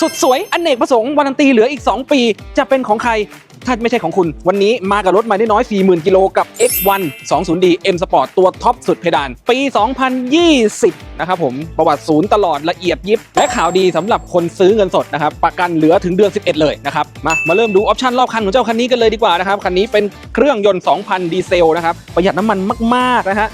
สุดสวยอนเนกประสงค์วารันตีเหลืออีก 2 ปี จะเป็นของใคร ถ้าไม่ใช่ของคุณ วันนี้มากับรถไม่ได้น้อย 40,000 กิโลกับ X1 20D M Sport ตัวท็อปสุดเพดาน ปี 2020 นะครับผม ประวัติศูนย์ตลอดละเอียดยิบ และข่าวดีสำหรับคนซื้อเงินสดนะครับ ประกันเหลือถึงเดือน 11 เลยนะครับ มามาเริ่มดูออปชันรอบคันของเจ้าคันนี้กันเลยดีกว่านะครับ คันนี้เป็นเครื่องยนต์ 2,000 ดีเซลนะครับ ประหยัดน้ำมันมากๆนะฮะ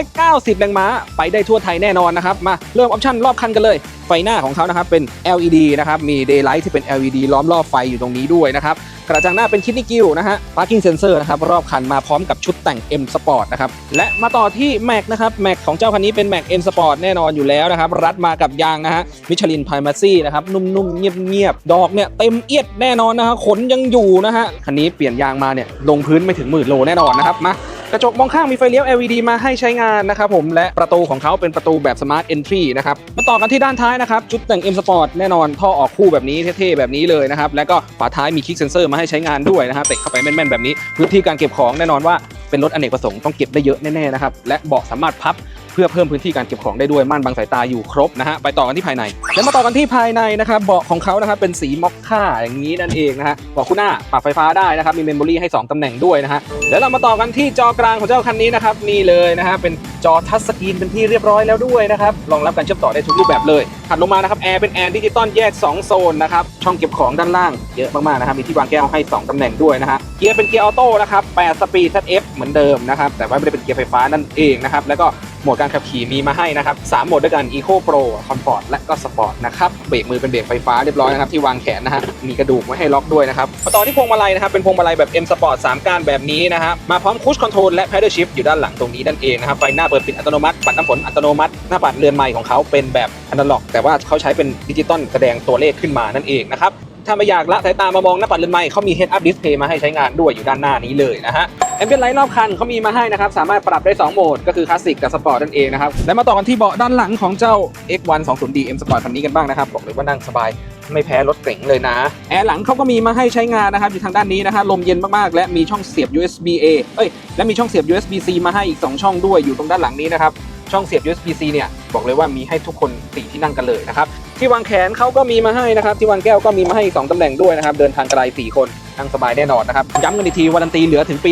190 แรงม้า ไปได้ทั่วไทยแน่นอนนะครับ มาเริ่มออปชันรอบคันกันเลยไฟหน้าของเขานะครับเป็น LED นะครับมี daylight ที่เป็น LED ล้อมรอบไฟอยู่ตรงนี้ด้วยนะครับ กระจังหน้าเป็นคิดนิกิวนะฮะพาร์คิ่งเซนเซอร์นะครับรอบคันมาพร้อมกับชุดแต่ง M Sport นะครับและมาต่อที่แม็กนะครับแม็กของเจ้าคันนี้เป็นแม็ก M Sport แน่นอนอยู่แล้วนะครับรัดมากับยางนะฮะ Michelin Primacy นะครับนุ่มๆเงียบๆดอกเนี่ยเต็มเอียดแน่นอนนะฮะขนยังอยู่นะฮะคันนี้เปลี่ยนยางมาเนี่ยลงพื้นไม่ถึงหมื่นโลแน่นอนนะครับมา กระจกมองข้างมีไฟเลี้ยว LED มาให้ใช้งานนะครับผมและประตูของเขาเป็นประตูแบบ Smart Entry นะครับมาต่อกันที่ด้านท้ายนะครับชุดแต่ง M Sport แน่นอนท่อออกคู่แบบนี้เท่ๆแบบนี้เลยนะครับและก็ฝาท้ายมีคลิกเซนเซอร์มาให้ใช้งานด้วยนะครับเตะเข้าไปแม่นๆแบบนี้พื้นที่การเก็บของแน่นอนว่าเป็นรถอเนกประสงค์ต้องเก็บได้เยอะแน่ๆนะครับและเบาะสามารถพับ เพื่อเพิ่มพื้นที่การเก็บของได้ด้วยม่านบังสายตาอยู่ครบนะฮะไปต่อกันที่ภายใน แล้วมาต่อกันที่ภายในนะครับเบาะของเขานะครับเป็นสีมอคค่าอย่างนี้นั่นเองนะฮะเบาะคู่หน้าปรับไฟฟ้าได้นะครับมีเมมโมรี่ให้ 2ตำแหน่งด้วยนะฮะแล้วเรามาต่อกันที่จอกลางของเจ้าคันนี้นะครับนี่เลยนะฮะเป็นจอทัชสกรีนเป็นที่เรียบร้อยแล้วด้วยนะครับรองรับการเชื่อมต่อได้ทุกรูปแบบเลยถัดลงมานะครับแอร์เป็นแอร์ดิจิตอลแยก 2 โซนนะครับช่องเก็บของด้านล่างเยอะมากๆนะครับมีที่วางแก้วให้ 2ตำแหน่งด้วยนะฮะเกียร์เป็นเกียร์ออโต้นะครับ8สปีด ZF เหมือนเดิมนะครับแต่ว่าไม่ได้เป็นเกียร์ไฟฟ้านั่นเองนะครับแล้วก็ หมดการขับขี่มีมาให้นะครับ3โหมดด้วยกัน Eco Pro Comfort และก็ Sport นะครับเบรกมือเป็นเบรกไฟฟ้าเรียบร้อยนะครับที่วางแขนนะฮะมีกระดูกไว้ให้ล็อกด้วยนะครับมาต่อที่พวงมาลัยนะครับเป็นพวงมาลัยแบบ M Sport 3ก้านแบบนี้นะฮะมาพร้อม Cruise Control และ Pedal Shift อยู่ด้านหลังตรงนี้นั่นเองนะครับไฟหน้าเปิดปิดอัตโนมัติปัดน้ำฝนอัตโนมัติ หน้าปัดเรือนไม้ของเขาเป็นแบบอนาล็อก แต่ว่าเขาใช้เป็นดิจิตอลแสดงตัวเลขขึ้นมานั่นเองนะครับ ถ้าไม่อยากละสายตามามองหน้าปัดเรือนไม้เขามี Head Up Display มาให้ใช้งานด้วยอยู่ด้านหน้านี้เลยนะฮะแอมเบียนไลท์รอบคันเขามีมาให้นะครับ สามารถปรับได้ 2 โหมด ก็คือคลาสสิกกับสปอร์ตนั่นเองนะครับ และมาต่อกันที่เบาะด้านหลังของเจ้า X1 20D M Sport คันนี้กันบ้างนะครับ บอกเลยว่านั่งสบายไม่แพ้รถเก๋งเลยนะ แอร์หลังเขาก็มีมาให้ใช้งานนะครับ อยู่ทางด้านนี้นะฮะลมเย็นมากๆ และมีช่องเสียบ USB A เอ้ยและมีช่องเสียบ USB C มาให้อีก 2 ช่องด้วยอยู่ตรงด้านหลังนี้นะครับ ช่องเสียบ USB C เนี่ยบอกเลยว่ามีให้ทุกคนสี่ที่นั่งกันเลยนะครับที่วางแขนเขาก็มีมาให้นะครับที่วางแก้วก็มีมาให้อีกสองตำแหน่งด้วยนะครับเดินทางไกล4คนนั่งสบายแน่นอนนะครับย้ำกันอีกทีวารันตีเหลือถึงปี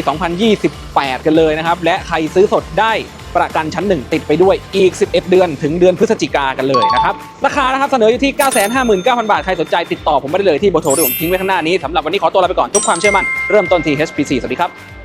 2028 กันเลยนะครับและใครซื้อสดได้ประกันชั้นหนึ่งติดไปด้วยอีก 11 เดือนถึงเดือนพฤศจิกากันเลยนะครับ ราคานะครับเสนออยู่ที่ 959,000 บาท ใครสนใจติดต่อผมไม่ได้เลยที่เบอร์โทรที่ผมทิ้งไว้ข้างหน้านี้สำหรับวันนี้ขอตัวลาไปก่อนทุกความเชื่อมั่น เริ่มต้นที่ HPC สวัสดีครับ